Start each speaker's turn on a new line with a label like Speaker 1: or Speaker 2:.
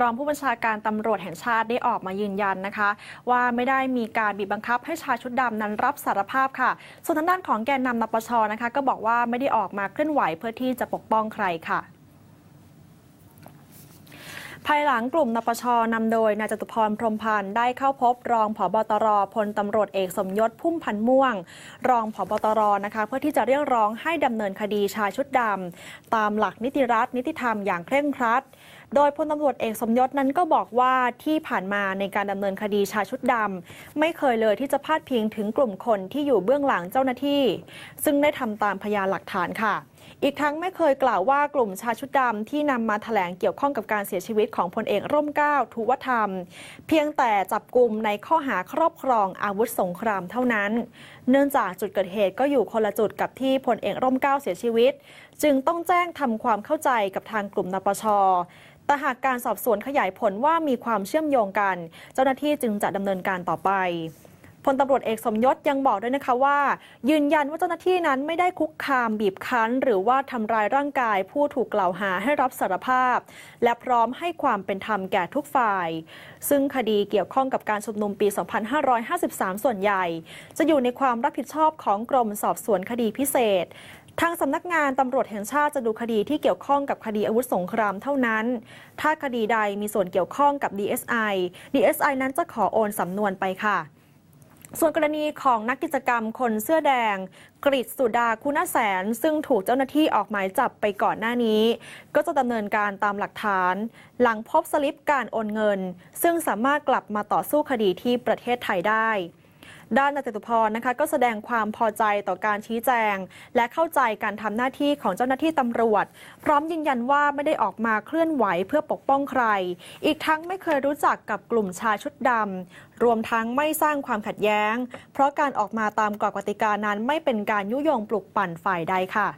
Speaker 1: รองผู้บัญชาการตำรวจแห่งชาติได้ออกมายืนยันนะคะ ว่าไม่ได้มีการบีบบังคับให้ชายชุดดำนั้นรับสารภาพค่ะ ส่วนทางด้านของแกนนำนปชนะคะ ก็บอกว่าไม่ได้ออกมาเคลื่อนไหวเพื่อที่จะปกป้องใครค่ะภายหลังกลุ่มนปชนำโดยนายจตุพรพรมพันธ์ได้เข้าพบรองผบตรพลตำรวจเอกสมยศพุ่มพันธ์ม่วง รองผบตรนะคะ เพื่อที่จะเรียกร้องให้ดำเนินคดีชายชุดดำตามหลักนิติรัฐนิติธรรมอย่างเคร่งครัด โดยพลตำรวจเอกสมยศนั้นก็บอกว่าที่ผ่านมาในการดำเนินคดีชายชุดดำไม่เคยเลยที่จะพาดพิงถึงกลุ่มคนที่อยู่เบื้องหลังเจ้าหน้าที่ ซึ่งได้ทำตามพยานหลักฐานค่ะอีกทั้งไม่เคยกล่าวว่ากลุ่มชายชุดดำที่นำมาแถลงเกี่ยวข้องกับการเสียชีวิตของพลเอกร่มเกล้าทุวธรรม เพียงแต่จับกลุ่มในข้อหาครอบครองอาวุธสงครามเท่านั้น เนื่องจากจุดเกิดเหตุก็อยู่คนละจุดกับที่พลเอกร่มเกล้าเสียชีวิต จึงต้องแจ้งทำความเข้าใจกับทางกลุ่มนปช แต่หากการสอบสวนขยายผลว่ามีความเชื่อมโยงกัน เจ้าหน้าที่จึงจะดำเนินการต่อไปพลตำรวจเอกสมยศยังบอกด้วยนะคะว่า ยืนยันว่าเจ้าหน้าที่นั้นไม่ได้คุกคามบีบคั้น หรือว่าทำร้ายร่างกายผู้ถูกกล่าวหาให้รับสารภาพ และพร้อมให้ความเป็นธรรมแก่ทุกฝ่าย ซึ่งคดีเกี่ยวข้องกับการชุมนุมปี 2553 ส่วนใหญ่ จะอยู่ในความรับผิดชอบของกรมสอบสวนคดีพิเศษ ทางสำนักงานตำรวจแห่งชาติจะดูคดีที่เกี่ยวข้องกับคดีอาวุธสงครามเท่านั้น ถ้าคดีใดมีส่วนเกี่ยวข้องกับ DSI DSI นั้นจะขอโอนสำนวนไปค่ะ ส่วนกรณีของนักกิจกรรมคนเสื้อแดงกฤษสุดาคุณแสน ซึ่งถูกเจ้าหน้าที่ออกหมายจับไปก่อนหน้านี้ ก็จะดำเนินการตามหลักฐาน หลังพบสลิปการโอนเงิน ซึ่งสามารถกลับมาต่อสู้คดีที่ประเทศไทยได้ ด้านนายจตุพรนะคะก็แสดงความพอใจต่อการชี้แจง และเข้าใจการทำหน้าที่ของเจ้าหน้าที่ตำรวจ พร้อมยืนยันว่าไม่ได้ออกมาเคลื่อนไหวเพื่อปกป้องใคร อีกทั้งไม่เคยรู้จักกับกลุ่มชายชุดดำรวมทั้งไม่สร้างความขัดแย้ง เพราะการออกมาตามกฎกติกานั้นไม่เป็นการยุยงปลุกปั่นฝ่ายใดค่ะ